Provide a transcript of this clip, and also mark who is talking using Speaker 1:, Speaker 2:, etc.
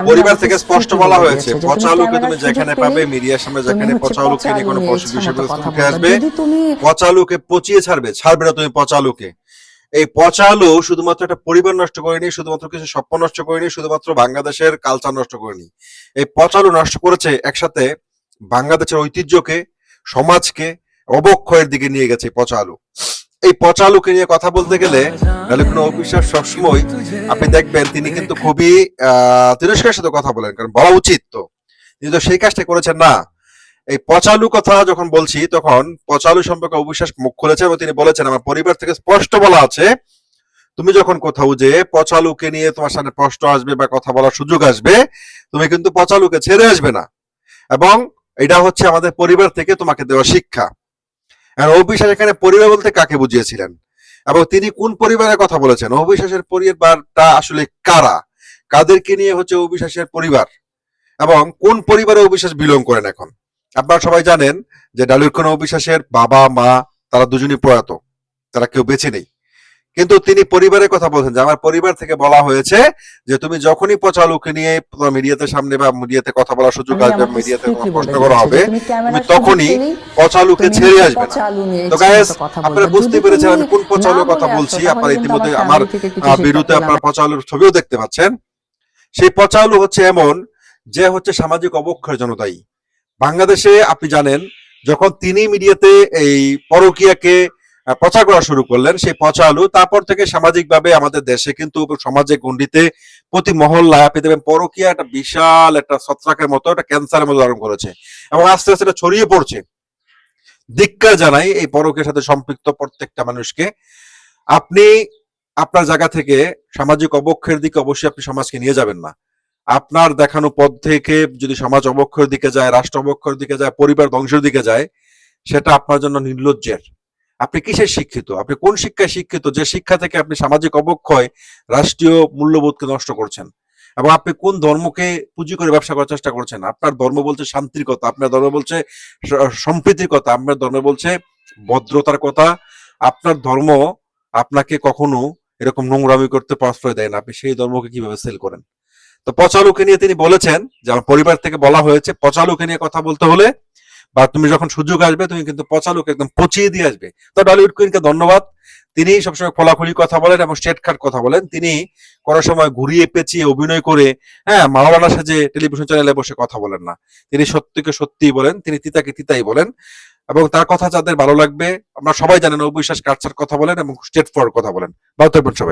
Speaker 1: পরিবার থেকে স্পষ্ট বলা হয়েছে পচা আলুকে তুমি যেখানে পাবে মিডিয়ার সামনে যেখানে পচা আলুকে নিয়ে কোনো বিষয়বস্তু উঠে আসবে পচা আলুকে পচিয়ে ছাড়বে ছাড়বে না তুমি পচা আলুকে। এই পচা আলু শুধুমাত্র একটা পরিবার নষ্ট করেনি শুধুমাত্র কিছু স্বপ্ন নষ্ট করেনি শুধুমাত্র বাংলাদেশের কালচার নষ্ট করেনি। এই পচা আলু নষ্ট করেছে একসাথে বাংলাদেশের ঐতিহ্যকে সমাজকে অবক্ষয়ের দিকে নিয়ে গেছে পচা আলু। এই পচা আলুকে নিয়ে কথা বলতে গেলে নাহলে কোনো অবিশ্বাস সবসময় আপনি দেখবেন তিনি কিন্তু খুবই, আহ, তিরস্কারের সাথে কথা বলেন, কারণ বলা উচিত তো। তিনি তো সেই কাজটা করেছেন না। এই পচালু কথা যখন বলছি, তখন পচালু সম্পর্কে অবিশ্বাস মুখ খুলেছে এবং তিনি বলেছেন, আমার পরিবার থেকে স্পষ্ট বলা আছে, তুমি যখন কোথাও যে পচালুকে নিয়ে তোমার সামনে প্রশ্ন আসবে বা কথা বলার সুযোগ আসবে, তুমি কিন্তু পচালুকে ছেড়ে আসবে না। এবং এটা হচ্ছে আমাদের পরিবার থেকে তোমাকে দেওয়া শিক্ষা। আর অবিশ্বাস এখানে পরিবার বলতে কাকে বুঝিয়েছিলেন? এবং তিনি কোন পরিবারের কথা বলেছেন? অবিশ্বাসের পরিবারটা আসলে কারা? কাদেরকে নিয়ে হচ্ছে অবিশ্বাসের পরিবার? এবং কোন পরিবারে অবিশ্বাস বিলং করেন এখন? আপনারা সবাই জানেন যে ডালুর অবিশ্বাসের বাবা, মা, তারা দুজনই প্রয়াত। তারা কেউ বেছে নেই। কিন্তু তিনি পরিবারের কথা বলছেন যে আমার পরিবার থেকে বলা হয়েছে যে তুমি যখনই পচা লোককে নিয়ে মিডিয়াতে সামনে বা মিডিয়াতে কথা বলার সুযোগ আসবে মিডিয়াতে প্রশ্ন করা হবে তুমি তখনই পচা লোককে ছেড়ে আসবে তো গাইস আপনারা বুঝতে পেরেছেন আমি কোন পচা কথা বলছি আপনারা ইতিমধ্যে আমার বিরুদ্ধে আপনার পচা ছবিও দেখতে পাচ্ছেন। সেই পচা হচ্ছে এমন যে হচ্ছে সামাজিক অবক্ষয়ের জন্য দায়ী। বাংলাদেশে আপনি জানেন যখন তিনি মিডিয়াতে এই পরকীয়াকে প্রচার করা শুরু করলেন, সেই পচা আলু। তারপর থেকে সামাজিকভাবে আমাদের দেশে কিন্তু সমাজে গণ্ডিতে প্রতি মহল্লায় আপনি দেখবেন পরকীয়া একটা বিশাল একটা ছত্রাকের মতো, একটা ক্যান্সারের মতো ধারণ করেছে। এবং আস্তে আস্তে এটা ছড়িয়ে পড়ছে। ধিক্কার জানাই এই পরকের সাথে সম্পৃক্ত প্রত্যেকটা মানুষকে। আপনি আপনার জায়গা থেকে সামাজিক অবক্ষয়ের দিকে অবশ্যই আপনি সমাজকে নিয়ে যাবেন না। আপনার দেখানো পথ থেকে যদি সমাজ অবক্ষয়ের দিকে যায়, রাষ্ট্র অবক্ষয়ের দিকে যায়, পরিবার ধ্বংসের দিকে যায়, সেটা আপনার জন্য নির্লজ্জের। আপনি কিসের শিক্ষিত? আপনি কোন শিক্ষায় শিক্ষিত? যে শিক্ষা থেকে আপনি সামাজিক অবক্ষয়, রাষ্ট্রীয় মূল্যবোধকে নষ্ট করছেন এবং আপনি কোন ধর্মকে পুঁজি করে ব্যবসা করার চেষ্টা করছেন? আপনার ধর্ম বলছে শান্তির কথা আপনার ধর্ম বলছে সম্প্রীতির কথা আপনার ধর্ম বলছে ভদ্রতার কথা। আপনার ধর্ম আপনাকে কখনো এরকম নোংরামি করতে প্রশ্রয় দেয় না। আপনি সেই ধর্মকে কীভাবে সেল করেন? তো পচালুকে নিয়ে তিনি বলেছেন, যে আমার পরিবার থেকে বলা হয়েছে, পচালুকে নিয়ে কথা বলতে হলে বা তুমি যখন সুযোগ আসবে, তুমি কিন্তু পচালুকে একদম পচিয়ে দিয়ে আসবে। তো ডলিউড কুইনকে ধন্যবাদ। তিনি সবসময় খোলাখুলি কথা বলেন এবং স্ট্রেট কাট কথা বলেন। তিনি কোনো সময় ঘুরিয়ে পেঁচিয়ে অভিনয় করে হ্যাঁ মাওলানা সাজে টেলিভিশন চ্যানেলে বসে কথা বলেন না। তিনি সত্যিকে সত্যিই বলেন, তিনি তিতাকে তিতাই বলেন এবং তার কথা যাদের ভালো লাগবে, আমরা সবাই জানেন অবিশ্বাস কাটছার কথা বলেন এবং স্টেট ফর কথা বলেন। ভালো থাকবেন সবাই।